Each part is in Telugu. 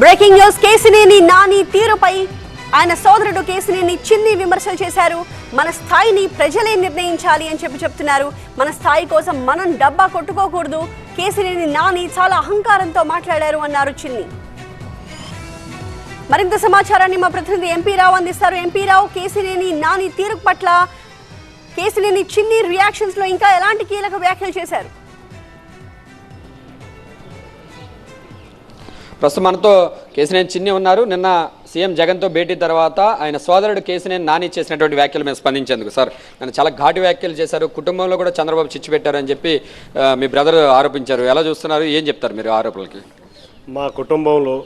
బ్రేకింగ్ న్యూస్ కేసినేని నాని తీరుపై ఆయన సోదరుడు కేసినేని చిన్ని విమర్శలు చేశారు. మన స్థాయిని ప్రజలే నిర్ణయించాలి అని చెప్పి చెప్తున్నారు. మన స్థాయి కోసం మనం డబ్బా కొట్టుకోకూడదు. కేసినేని నాని చాలా అహంకారంతో మాట్లాడారు అన్నారు చిన్ని. మరింత సమాచారాన్ని మా ప్రతినిధి ఎంపీ రావు అందిస్తారు. ఎంపీ రావు కేసినేని నాని తీరు పట్ల కేసినేని చిన్ని రియాక్షన్స్లో ఇంకా ఎలాంటి కీలక వ్యాఖ్యలు చేశారు? ప్రస్తుతం మనతో కేసినేని చిన్ని ఉన్నారు. నిన్న సీఎం జగన్తో భేటీ తర్వాత ఆయన సోదరుడు కేసినేని నాని చేసినటువంటి వ్యాఖ్యలు మేము స్పందించేందుకు. సార్ నన్ను చాలా ఘాటు వ్యాఖ్యలు చేశారు. కుటుంబంలో కూడా చంద్రబాబు చిచ్చు పెట్టారని చెప్పి మీ బ్రదర్ ఆరోపించారు. ఎలా చూస్తున్నారు? ఏం చెప్తారు మీరు ఆరోపణలకి? మా కుటుంబంలో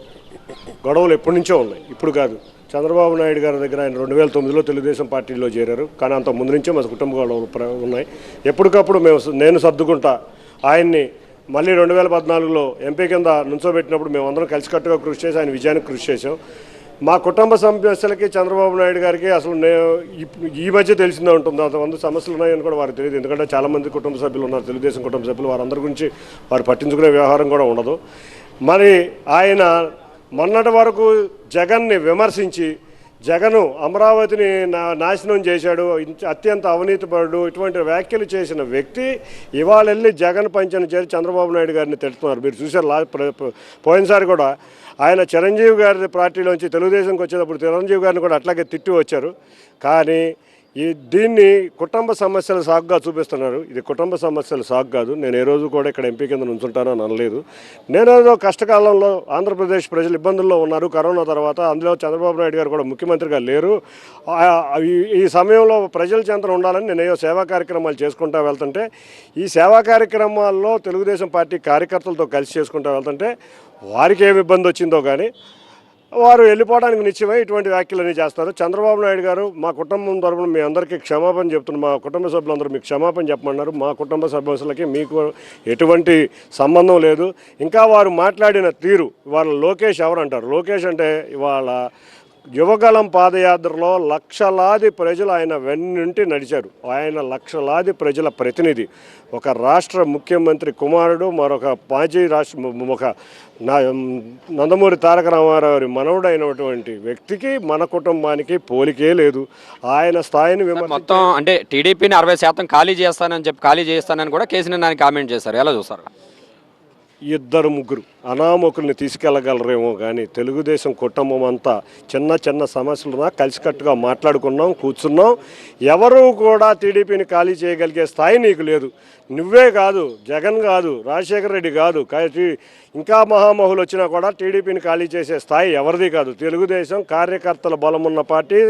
గొడవలు ఎప్పటి నుంచో ఉన్నాయి. ఇప్పుడు కాదు. చంద్రబాబు నాయుడు గారి దగ్గర ఆయన రెండు వేల తొమ్మిదిలో తెలుగుదేశం పార్టీలో చేరారు. కానీ అంత ముందు నుంచే మా కుటుంబ గొడవలు ఉన్నాయి. ఎప్పటికప్పుడు మేము నేను సర్దుకుంటా ఆయన్ని మళ్ళీ రెండు వేల పద్నాలుగులో ఎంపీ కింద నుంచోబెట్టినప్పుడు మేము అందరం కలిసికట్టుగా కృషి చేసి ఆయన విజయానికి కృషి చేసాం మా కుటుంబ సమస్యలకి చంద్రబాబు నాయుడు గారికి అసలు ఈ మధ్య తెలిసిందే ఉంటుంది. అంతమంది సమస్యలు ఉన్నాయని కూడా వారికి తెలియదు. ఎందుకంటే చాలామంది కుటుంబ సభ్యులు ఉన్నారు. తెలుగుదేశం కుటుంబ సభ్యులు వారందరి గురించి వారు పట్టించుకునే వ్యవహారం కూడా ఉండదు. మరి ఆయన మొన్నటి వరకు జగన్ని విమర్శించి జగను అమరావతిని నా నాశనం చేశాడు అత్యంత అవినీతిపరుడు ఇటువంటి వ్యాఖ్యలు చేసిన వ్యక్తి ఇవాళ వెళ్ళి జగన్ పంచన చేరి చంద్రబాబు నాయుడు గారిని తిడుతున్నారు. మీరు చూశారు లా పోయినసారి కూడా ఆయన చిరంజీవి గారి పార్టీలోంచి తెలుగుదేశంకి వచ్చేటప్పుడు చిరంజీవి గారిని కూడా అట్లాగే తిట్టి వచ్చారు. కానీ ఈ దీన్ని కుటుంబ సమస్యల సాగుగా చూపిస్తున్నారు. ఇది కుటుంబ సమస్యల సాగు కాదు. నేను ఏ రోజు కూడా ఇక్కడ ఎంపీ కింద ఉంచుంటానని అనలేదు. నేను ఏదో కష్టకాలంలో ఆంధ్రప్రదేశ్ ప్రజలు ఇబ్బందుల్లో ఉన్నారు. కరోనా తర్వాత అందులో చంద్రబాబు నాయుడు గారు కూడా ముఖ్యమంత్రిగా లేరు. ఈ- ఈ సమయంలో ప్రజల చెంతన ఉండాలని నేను ఏదో సేవా కార్యక్రమాలు చేసుకుంటా వెళ్తుంటే ఈ సేవా కార్యక్రమాల్లో తెలుగుదేశం పార్టీ కార్యకర్తలతో కలిసి చేసుకుంటా వెళ్తుంటే వారికి ఏమి ఇబ్బంది వచ్చిందో కానీ వారు వెళ్ళిపోవడానికి నిశ్చయమై ఇటువంటి వ్యాఖ్యలన్నీ చేస్తారు. చంద్రబాబు నాయుడు గారు మా కుటుంబం తరపున మీ అందరికీ క్షమాపణ చెప్తున్నారు మా కుటుంబ సభ్యులందరూ మీకు క్షమాపణ చెప్పమన్నారు. మా కుటుంబ సభ్యులకి మీకు ఎటువంటి సంబంధం లేదు. ఇంకా వారు మాట్లాడిన తీరు వాళ్ళ లోకేష్ ఎవరు అంటారు లోకేష్ అంటే ఇవాళ యువగళం పాదయాత్రలో లక్షలాది ప్రజలు ఆయన వెన్నుంటి నడిచారు. ఆయన లక్షలాది ప్రజల ప్రతినిధి. ఒక రాష్ట్ర ముఖ్యమంత్రి కుమారుడు మరొక మాజీ రాష్ట్ర ఒక నందమూరి తారక రామారావు మనవుడైనటువంటి వ్యక్తికి మన కుటుంబానికి పోలికే లేదు. ఆయన స్థాయిని మొత్తం అంటే టీడీపీని అరవై శాతం ఖాళీ చేస్తానని చెప్పి ఖాళీ చేస్తానని కూడా కేసినేని నాని కామెంట్ చేశారు. ఎలా చూస్తారు? ఇద్దరు ముగ్గురు అనామకుల్ని తీసుకెళ్ళగలరేమో కానీ తెలుగుదేశం కుటుంబం అంతా చిన్న చిన్న సమస్యలున్నా కలిసికట్టుగా మాట్లాడుకున్నాం కూర్చున్నాం. ఎవరు కూడా టీడీపీని ఖాళీ చేయగలిగే స్థాయి నీకు లేదు. నువ్వే కాదు జగన్ కాదు రాజశేఖర రెడ్డి కాదు ఇంకా మహామహులు వచ్చినా కూడా టీడీపీని ఖాళీ చేసే స్థాయి ఎవరిది కాదు. తెలుగుదేశం కార్యకర్తల బలం ఉన్న పార్టీ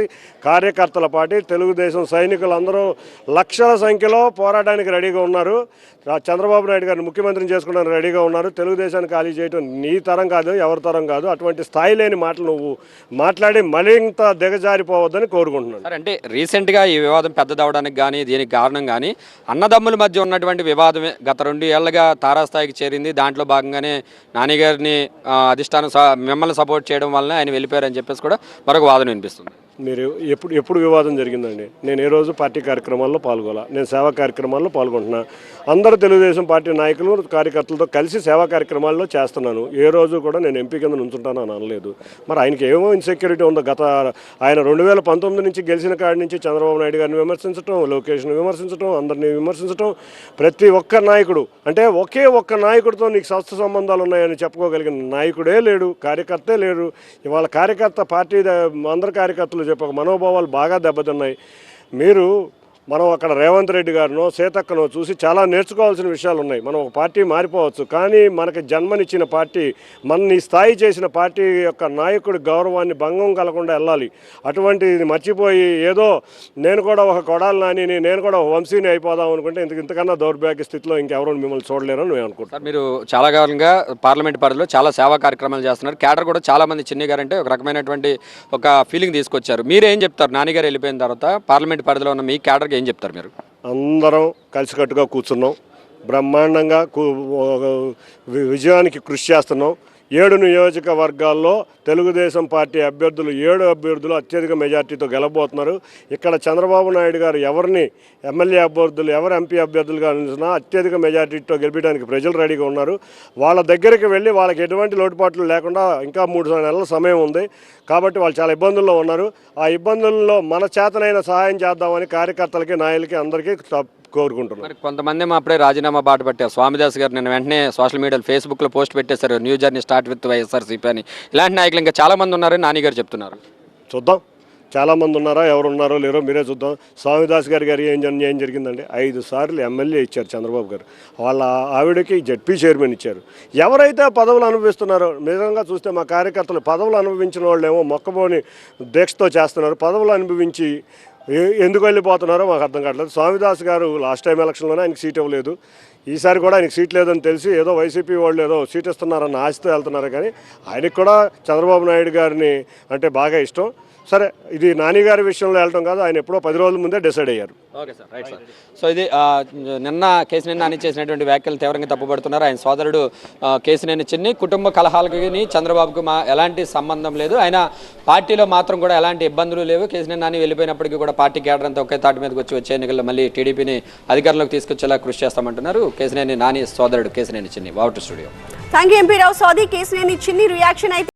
కార్యకర్తల పార్టీ తెలుగుదేశం సైనికులందరూ లక్షల సంఖ్యలో పోరాటానికి రెడీగా ఉన్నారు. చంద్రబాబు నాయుడు గారిని ముఖ్యమంత్రిని చేసుకోవడానికి రెడీగా ఉన్నారు. తెలుగుదేశాన్ని ఖాళీ చేయడం నీ తరం కాదు ఎవరి తరం కాదు. అటువంటి స్థాయి లేని మాటలు నువ్వు మాట్లాడి మరింత దిగజారిపోవద్దని కోరుకుంటున్నాను. అంటే రీసెంట్గా ఈ వివాదం పెద్దదవడానికి కానీ దీనికి కారణం కానీ అన్నదమ్ముల మధ్య ఉన్నటువంటి వివాదమే గత రెండు ఏళ్ళుగా తారాస్థాయికి చేరింది. దాంట్లో భాగంగానే నాని గారిని అధిష్టానం స- మిమ్మల్ని సపోర్ట్ చేయడం వల్ల ఆయన వెళ్ళిపోయారని చెప్పేసి కూడా మరొక వాదన వినిపిస్తుంది. మీరు ఎప్పుడు ఎప్పుడు వివాదం జరిగిందండి? నేను ఏ రోజు పార్టీ కార్యక్రమాల్లో పాల్గొలా? నేను సేవా కార్యక్రమాల్లో పాల్గొంటున్నా. అందరూ తెలుగుదేశం పార్టీ నాయకులు కార్యకర్తలతో కలిసి సేవా కార్యక్రమాల్లో చేస్తున్నాను. ఏ రోజు కూడా నేను ఎంపీ కింద ఉంచుంటాను అని అనలేదు. మరి ఆయనకి ఏమో ఇన్సెక్యూరిటీ ఉందో గత ఆయన రెండు వేల పంతొమ్మిది నుంచి గెలిచిన కాడి నుంచి చంద్రబాబు నాయుడు గారిని విమర్శించడం లోకేష్ను విమర్శించడం అందరినీ విమర్శించడం ప్రతి ఒక్క నాయకుడు అంటే ఒకే ఒక్క నాయకుడితో నీకు స్వస్థ సంబంధాలు ఉన్నాయని చెప్పుకోగలిగిన నాయకుడే లేడు కార్యకర్తే లేడు. ఇవాళ కార్యకర్త పార్టీ అందరు కార్యకర్తలు చెప్పక మనోభావాలు బాగా దెబ్బతిన్నాయి. మీరు మనం అక్కడ రేవంత్ రెడ్డి గారినో సీతక్కనో చూసి చాలా నేర్చుకోవాల్సిన విషయాలు ఉన్నాయి. మనం ఒక పార్టీ మారిపోవచ్చు. కానీ మనకి జన్మనిచ్చిన పార్టీ మనని స్థాయి చేసిన పార్టీ యొక్క నాయకుడి గౌరవాన్ని భంగం కలగకుండా వెళ్ళాలి. అటువంటిది మర్చిపోయి ఏదో నేను కూడా ఒక కొడాలి నాని నేను కూడా ఒక వంశీని అయిపోదాం అనుకుంటే ఇంత ఇంతకన్నా దౌర్భాగ్య స్థితిలో ఇంకెవరూ మిమ్మల్ని చూడలేరని నేను అనుకుంటాను మీరు చాలా కాలంగా పార్లమెంట్ పరిధిలో చాలా సేవా కార్యక్రమాలు చేస్తున్నారు. క్యాడర్ కూడా చాలా మంది చిన్ని ఒక రకమైనటువంటి ఒక ఫీలింగ్ తీసుకొచ్చారు. మీరేం చెప్తారు? నాన్నగారు వెళ్ళిపోయిన తర్వాత పార్లమెంట్ పరిధిలో ఉన్న మీ క్యాడర్కి ఏం చెప్తారు మీరు? అందరం కలిసికట్టుగా కూర్చున్నాం. బ్రహ్మాండంగా కూ- విజయానికి కృషి చేస్తున్నాం. ఏడు నియోజకవర్గాల్లో తెలుగుదేశం పార్టీ అభ్యర్థులు ఏడు అభ్యర్థులు అత్యధిక మెజార్టీతో గెలబోతున్నారు ఇక్కడ చంద్రబాబు నాయుడు గారు ఎవరిని ఎమ్మెల్యే అభ్యర్థులు ఎవరు ఎంపీ అభ్యర్థులుగా అందించినా అత్యధిక మెజార్టీతో గెలిపించడానికి ప్రజలు రెడీగా ఉన్నారు. వాళ్ళ దగ్గరికి వెళ్ళి వాళ్ళకి ఎటువంటి లోటుపాట్లు లేకుండా ఇంకా మూడు నెలల సమయం ఉంది. కాబట్టి వాళ్ళు చాలా ఇబ్బందుల్లో ఉన్నారు. ఆ ఇబ్బందుల్లో మన చేతనైన సహాయం చేద్దామని కార్యకర్తలకి నాయకులకి అందరికీ కోరుకుంటున్నాను మరి కొంతమంది ఏమో అప్పుడే రాజీనామా బాట పట్టారు. స్వామిదాస్ గారు నేను వెంటనే సోషల్ మీడియాలో ఫేస్బుక్లో పోస్ట్ పెట్టేశారు new journey start with YSRCP అని. ఇలాంటి నాయకులు ఇంకా చాలా మంది ఉన్నారని నాని గారు చెప్తున్నారు. చూద్దాం. చాలామంది ఉన్నారా? ఎవరు ఉన్నారో లేరో మీరే చూద్దాం. స్వామిదాస్ గారి గారు ఏం ఏం జరిగిందండి? ఐదు సార్లు ఎమ్మెల్యే ఇచ్చారు చంద్రబాబు గారు. వాళ్ళ ఆవిడకి జడ్పీ చైర్మన్ ఇచ్చారు. ఎవరైతే పదవులు అనుభవిస్తున్నారో నిజంగా చూస్తే మా కార్యకర్తలు పదవులు అనుభవించిన వాళ్ళేమో మొక్కబోని దీక్షతో చేస్తున్నారు. పదవులు అనుభవించి ఎందుకు వెళ్ళిపోతున్నారో మాకు అర్థం కావట్లేదు. స్వామిదాస్ గారు లాస్ట్ టైం ఎలక్షన్లోనే ఆయనకి సీట్ ఇవ్వలేదు. ఈసారి కూడా ఆయనకి సీట్ లేదని తెలిసి ఏదో వైసీపీ వాళ్ళు ఏదో సీట్ ఇస్తున్నారన్న ఆశతో వెళ్తున్నారు కానీ ఆయనకి కూడా చంద్రబాబు నాయుడు గారిని అంటే బాగా ఇష్టం. సరే ఇది నాని గారి విషయంలో వెళ్ళటం కాదు ఆయన ఎప్పుడో పది రోజుల ముందే డిసైడ్ అయ్యారు. Okay sir right sir. So ఇది నిన్న కేసినేని నాని చేసినటువంటి వ్యాఖ్యలు తీవ్రంగా తప్పుపడుతున్నారు. ఆయన సోదరుడు కేసినేని చిన్ని కుటుంబ కలహాలకి చంద్రబాబుకు మా ఎలాంటి సంబంధం లేదు. ఆయన పార్టీలో మాత్రం కూడా ఎలాంటి ఇబ్బందులు లేవు. కేసినేని నాని వెళ్ళిపోయినప్పటికీ కూడా పార్టీ కేడర్ అంతా ఒకే తాటి మీదకి వచ్చి వచ్చే ఎన్నికల్లో మళ్ళీ టీడీపీని అధికారంలోకి తీసుకొచ్చేలా కృషి చేస్తామంటున్నారు. కేసినేని నాని సోదరుడు Kesineni Chinni water studio. Thank you MP Rao. సోది కేసునేని చిన్ని రియాక్షన్ అయితే